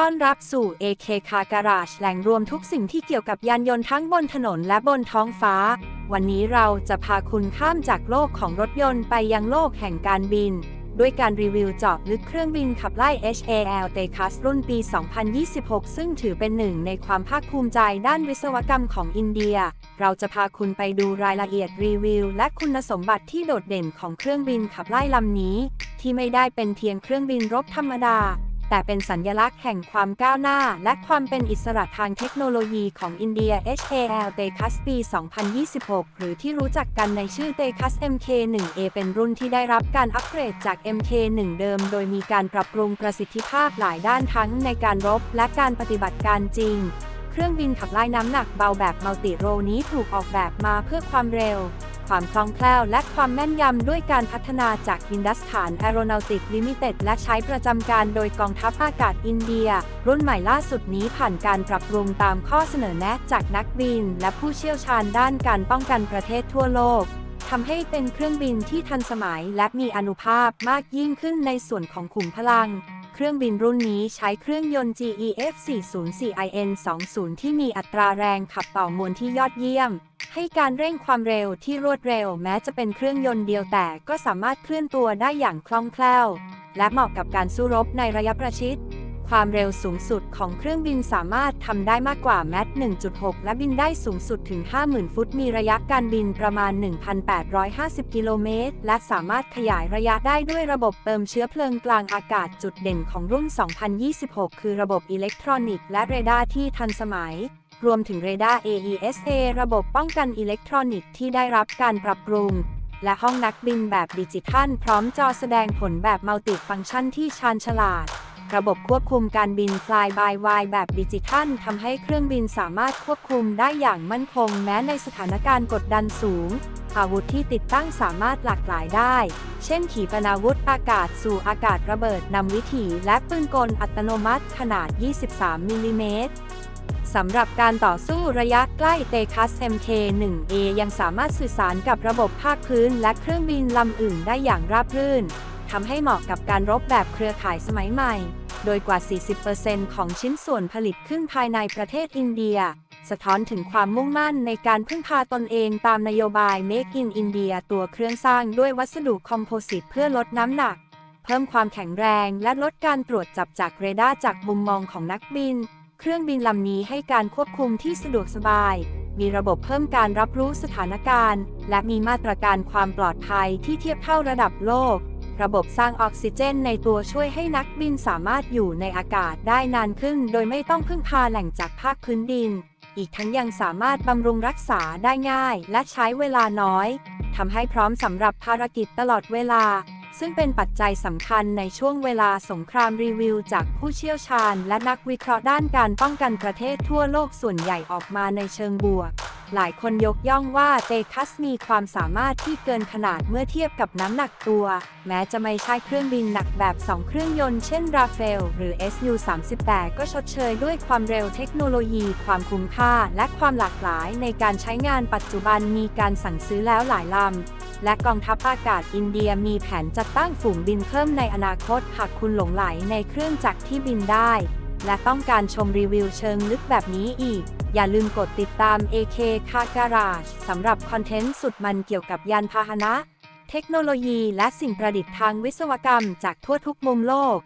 ต้อนรับสู่ AK Car Garage แหล่งรวมทุกสิ่งที่เกี่ยวกับยานยนต์ทั้งบนถนนและบนท้องฟ้า วันนี้เราจะพาคุณข้ามจากโลกของรถยนต์ไปยังโลกแห่งการบิน ด้วยการรีวิวเจาะลึกเครื่องบินขับไล่ HAL t e c a s รุ่นปี 2026 ซึ่งถือเป็นหนึ่งในความภาคภูมิใจด้านวิศวกรรมของอินเดีย เราจะพาคุณไปดูรายละเอียดรีวิว และคุณสมบัติที่โดดเด่นของเครื่องบินขับไล่ลำนี้ ที่ไม่ได้เป็นเพียงเครื่องบินรบธรรมดา แต่เป็นสัญญลักษณ์แห่งความก้าวหน้า และความเป็นอิสระทางเทคโนโลยีของอินเดีย HAL t e c a s ปี 2026 หรือที่รู้จักกันในชื่อ t e c a s MK1A เป็นรุ่นที่ได้รับการอัปเกรดจาก MK1 เดิม โดยมีการปรับปรุงประสิทธิภาพหลายด้านทั้งในการรบและการปฏิบัติการจริง เครื่องบินขับไล่น้ำหนักเบาแบบมัลติโรนี้ถูกออกแบบมาเพื่อความเร็ว ความคล่องแคล่วและความแม่นยำด้วยการพัฒนาจากฮินดัสถานแอโรนอติกลิมิเต็ดและใช้ประจำการโดยกองทัพอากาศอินเดีย รุ่นใหม่ล่าสุดนี้ผ่านการปรับปรุงตามข้อเสนอแนะจากนักบิน และผู้เชี่ยวชาญด้านการป้องกันประเทศทั่วโลกทำให้เป็นเครื่องบินที่ทันสมัยและมีอนุภาพมากยิ่งขึ้นในส่วนของขุมพลัง เครื่องบินรุ่นนี้ใช้เครื่องยนต์ GEF 404 IN 20ที่มีอัตราแรงขับต่อมวลที่ยอดเยี่ยม ให้การเร่งความเร็วที่รวดเร็ว แม้จะเป็นเครื่องยนต์เดียวแต่ก็สามารถเคลื่อนตัวได้อย่างคล่องแคล่ว และเหมาะกับการสู้รบในระยะประชิด ความเร็วสูงสุดของเครื่องบินสามารถทำได้มากกว่าแมท1.6 และบินได้สูงสุดถึง 50,000 ฟุต มีระยะการบินประมาณ 1,850 กิโลเมตร และสามารถขยายระยะได้ด้วยระบบเติมเชื้อเพลิงกลางอากาศจุดเด่นของรุ่น 2026 คือระบบอิเล็กทรอนิกส์และเรดาร์ที่ทันสมัยรวมถึงเรดาร์ AESA ระบบป้องกันอิเล็กทรอนิกส์ที่ได้รับการปรับปรุง และห้องนักบินแบบดิจิทัล พร้อมจอแสดงผลแบบมัลติฟังก์ชันที่ชาญฉลาด ระบบควบคุมการบิน Fly by Wire แบบดิจิทัลทำให้เครื่องบินสามารถควบคุมได้อย่างมั่นคงแม้ในสถานการณ์กดดันสูง อาวุธที่ติดตั้งสามารถหลากหลายได้ เช่น ขีปนาวุธอากาศสู่อากาศระเบิดนำวิถีและปืนกลอัตโนมัติขนาด 23 มิลลิเมตรสำหรับการต่อสู้ระยะใกล้เตคัส MK1A ยังสามารถสื่อสารกับระบบภาคพื้นและเครื่องบินลำอื่นได้อย่างราบรื่น ทำให้เหมาะกับการรบแบบเครือข่ายสมัยใหม่ โดยกว่า 40%ของชิ้นส่วนผลิตขึ้นภายในประเทศอินเดีย สะท้อนถึงความมุ่งมั่นในการพึ่งพาตนเองตามนโยบาย Make in India ตัวเครื่องสร้างด้วยวัสดุคอมโพสิตเพื่อลดน้ำหนัก เพิ่มความแข็งแรงและลดการตรวจจับจากเรดาร์จากมุมมองของนักบิน เครื่องบินลำนี้ให้การควบคุมที่สะดวกสบายมีระบบเพิ่มการรับรู้สถานการณ์ และมีมาตรการความปลอดภัยที่เทียบเท่าระดับโลก ระบบสร้างออกซิเจนในตัวช่วยให้นักบินสามารถอยู่ในอากาศได้นานขึ้น โดยไม่ต้องพึ่งพาแหล่งจากภาคพื้นดิน อีกทั้งยังสามารถบำรุงรักษาได้ง่าย และใช้เวลาน้อยทำให้พร้อมสำหรับภารกิจตลอดเวลา ซึ่งเป็นปัจจัยสำคัญในช่วงเวลาสงครามรีวิว จากผู้เชี่ยวชาญ และนักวิเคราะห์ด้านการป้องกันประเทศทั่วโลกส่วนใหญ่ออกมาในเชิงบวก หลายคนยกย่องว่าเตคัสมีความสามารถที่เกินขนาดเมื่อเทียบกับน้ำหนักตัว แม้จะไม่ใช่เครื่องบินหนักแบบ 2 เครื่องยนต์เช่นราเฟลหรือ SU-38 ก็ชดเชยด้วยความเร็วเทคโนโลยี ความคุ้มค่า และความหลากหลายในการใช้งานปัจจุบันมีการสั่งซื้อแล้วหลายลำ และกองทัพอากาศอินเดียมีแผนจัดตั้งฝูงบินเพิ่มในอนาคตหากคุณหลงไหลในเครื่องจักรที่บินได้ และต้องการชมรีวิวเชิงลึกแบบนี้อีก อย่าลืมกดติดตาม AK Car Garage สำหรับคอนเทนต์สุดมันเกี่ยวกับยานพาหนะ เทคโนโลยีและสิ่งประดิษฐ์ทางวิศวกรรมจากทั่วทุกมุมโลก